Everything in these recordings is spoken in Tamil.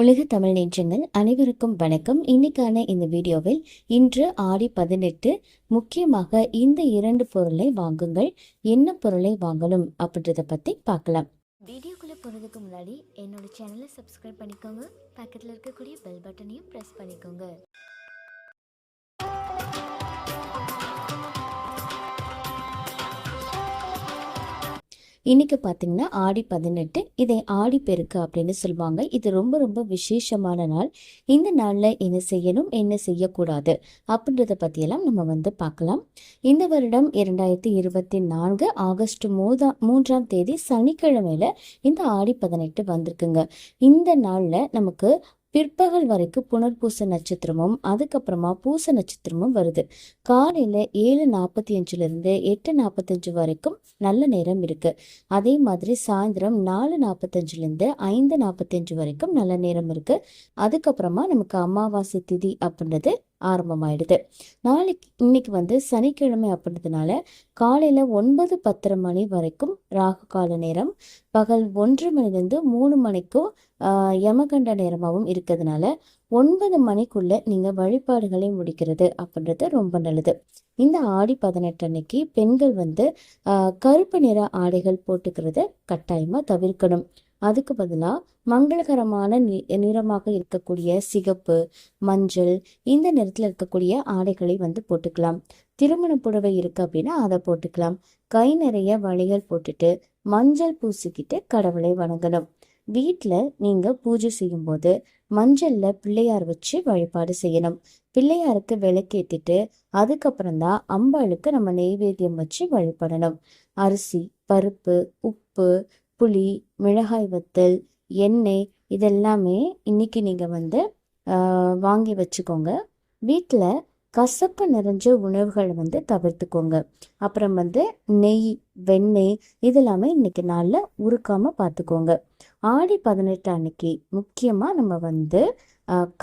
உலக தமிழ் நெஞ்சங்கள் அனைவருக்கும் வணக்கம். இன்னைக்கான இந்த வீடியோவில் இன்று ஆடி பதினெட்டு முக்கியமாக இந்த இரண்டு பொருளை வாங்குங்கள் என்ன பொருளை வாங்கணும் அப்படின்றத பத்தி பார்க்கலாம். வீடியோக்குள்ளே போகிறதுக்கு முன்னாடி என்னோட சேனலை சப்ஸ்கிரைப் பண்ணிக்கோங்க. பக்கத்தில் இருக்கக்கூடிய பெல் பட்டனையும் ப்ரெஸ் பண்ணிக்கோங்க. இன்னைக்கு பார்த்தீங்கன்னா ஆடி பதினெட்டு இதை ஆடி பெருக்கு அப்படின்னு சொல்லுவாங்க. இது ரொம்ப ரொம்ப விசேஷமான நாள். இந்த நாளில் என்ன செய்யணும் என்ன செய்யக்கூடாது அப்படின்றத பற்றியெல்லாம் நம்ம வந்து பார்க்கலாம். இந்த வருடம் இரண்டாயிரத்தி இருபத்தி நான்கு ஆகஸ்ட் மூதா மூன்றாம் தேதி சனிக்கிழமையில இந்த ஆடி பதினெட்டு வந்திருக்குங்க. இந்த நாளில் நமக்கு பிற்பகல் வரைக்கும் புனர்பூச நட்சத்திரமும் அதுக்கப்புறமா பூச நட்சத்திரமும் வருது. காலையில ஏழு நாற்பத்தி அஞ்சுல இருந்து எட்டு நாற்பத்தஞ்சு வரைக்கும் நல்ல நேரம் இருக்கு. அதே மாதிரி சாயந்தரம் நாலு நாற்பத்தஞ்சுல இருந்து ஐந்து நாற்பத்தஞ்சு வரைக்கும் நல்ல நேரம் இருக்கு. அதுக்கப்புறமா நமக்கு அமாவாசை திதி அப்படின்றது ஆரம்பமாயிடுது. நாளைக்கு இன்னைக்கு வந்து சனிக்கிழமை அப்படின்றதுனால காலையில ஒன்பது பத்தரை மணி வரைக்கும் ராகு கால நேரம் பகல் ஒன்று மணிலேருந்து மூணு மணிக்கும் யமகண்ட நேரமாகவும் இருக்கிறதுனால ஒன்பது மணிக்குள்ள நீங்க வழிபாடுகளை முடிக்கிறது அப்படின்றது ரொம்ப நல்லது. இந்த ஆடி பதினெட்டு அன்னைக்கு பெண்கள் வந்து கருப்பு நிற ஆடைகள் போட்டுக்கிறத கட்டாயமா தவிர்க்கணும். அதுக்கு பதிலா மங்களகரமான நி- நிறமாக இருக்கக்கூடிய சிகப்பு மஞ்சள் இந்த நிறத்துல இருக்கக்கூடிய ஆடைகளை வந்து போட்டுக்கலாம். திருமண புடவை இருக்கு அப்படின்னா அதை போட்டுக்கலாம். கை நிறைய வளையல் போட்டுட்டு மஞ்சள் பூசிக்கிட்டு கடவுளை வணங்கணும். வீட்டில் நீங்க பூஜை செய்யும்போது மஞ்சள்ல பிள்ளையார் வச்சு வழிபாடு செய்யணும். பிள்ளையாருக்கு விளக்கேற்றிட்டு அதுக்கப்புறம் தான் அம்பாளுக்கு நம்ம நெய்வேத்தியம் வச்சு வழிபடணும். அரிசி பருப்பு உப்பு புளி மிளகாய் வத்தல் எண்ணெய் இதெல்லாமே இன்னைக்கு நீங்கள் வந்து வாங்கி வச்சுக்கோங்க. வீட்டில் கசப்பு நிறைஞ்ச உணவுகளை வந்து தவிர்த்துக்கோங்க. அப்புறம் வந்து நெய் வெண்ணெய் இதெல்லாமே இன்னைக்கு நாளில் உருக்காமல் பார்த்துக்கோங்க ஆடி பதினெட்டு அன்னைக்கு முக்கியமாக நம்ம வந்து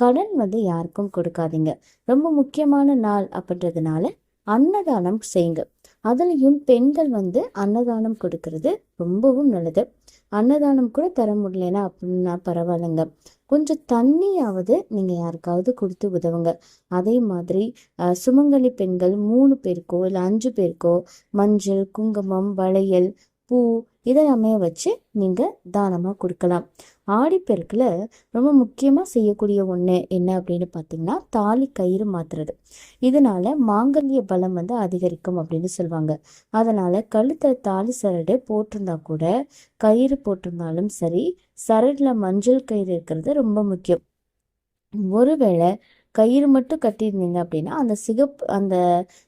கடன் வந்து யாருக்கும் கொடுக்காதீங்க. ரொம்ப முக்கியமான நாள் அப்படின்றதுனால அன்னதானம் செய்யுங்க. அதுலேயும் பெண்கள் வந்து அன்னதானம் கொடுக்கறது ரொம்பவும் நல்லது. அன்னதானம் கூட தர முடியலனா அப்படின்னா பரவாயில்லைங்க. கொஞ்சம் தண்ணியாவது நீங்கள் யாருக்காவது கொடுத்து உதவுங்க. அதே மாதிரி சுமங்கலி பெண்கள் மூணு பேருக்கோ இல்லை அஞ்சு பேருக்கோ மஞ்சள் குங்குமம் வளையல் பூ இதெல்லாமே வச்சு நீங்கள் தானமாக கொடுக்கலாம். ஆடிப்பெருக்கில் ரொம்ப முக்கியமாக செய்யக்கூடிய ஒன்று என்ன அப்படின்னு பார்த்தீங்கன்னா தாலி கயிறு மாத்துறது. இதனால் மாங்கல்ய பலம் வந்து அதிகரிக்கும் அப்படின்னு சொல்லுவாங்க. அதனால் கழுத்தில் தாலி சரடு போட்டிருந்தா கூட கயிறு போட்டிருந்தாலும் சரி சரடில் மஞ்சள் கயிறு இருக்கிறது ரொம்ப முக்கியம். ஒருவேளை கயிறு மட்டும் கட்டியிருந்தீங்க அப்படின்னா அந்த சிகப்பு அந்த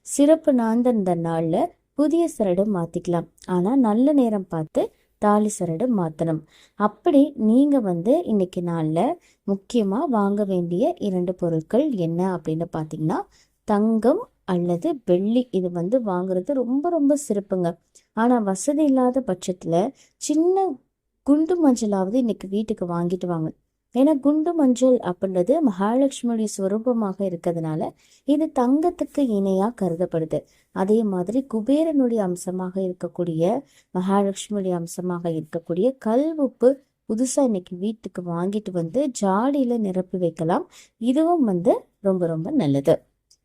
சிறப்பு நாந்த இந்த நாளில் புதிய சரடு மாற்றிக்கலாம் ஆனால் நல்ல நேரம் பார்த்து தாலி சரடு மாற்றணும் அப்படி நீங்கள் வந்து இன்னைக்கு நாளில் முக்கியமாக வாங்க வேண்டிய இரண்டு பொருட்கள் என்ன அப்படின்னு பார்த்தீங்கன்னா தங்கம் அல்லது வெள்ளி. இது வந்து வாங்குறது ரொம்ப ரொம்ப சிறப்புங்க. ஆனால் வசதி இல்லாத பட்சத்தில் சின்ன குண்டு மஞ்சளாவது இன்னைக்கு வீட்டுக்கு வாங்கிட்டு வாங்க. ஏன்னா குண்டு மஞ்சள் அப்படின்றது மகாலட்சுமியுடைய ஸ்வரூபமாக இருக்கிறதுனால இது தங்கத்துக்கு இணையாக கருதப்படுது. அதே மாதிரி குபேரனுடைய அம்சமாக இருக்கக்கூடிய மகாலட்சுமியுடைய அம்சமாக இருக்கக்கூடிய கல் உப்பு புதுசாக இன்னைக்கு வீட்டுக்கு வாங்கிட்டு வந்து ஜாடியில் நிரப்பி வைக்கலாம். இதுவும் வந்து ரொம்ப ரொம்ப நல்லது.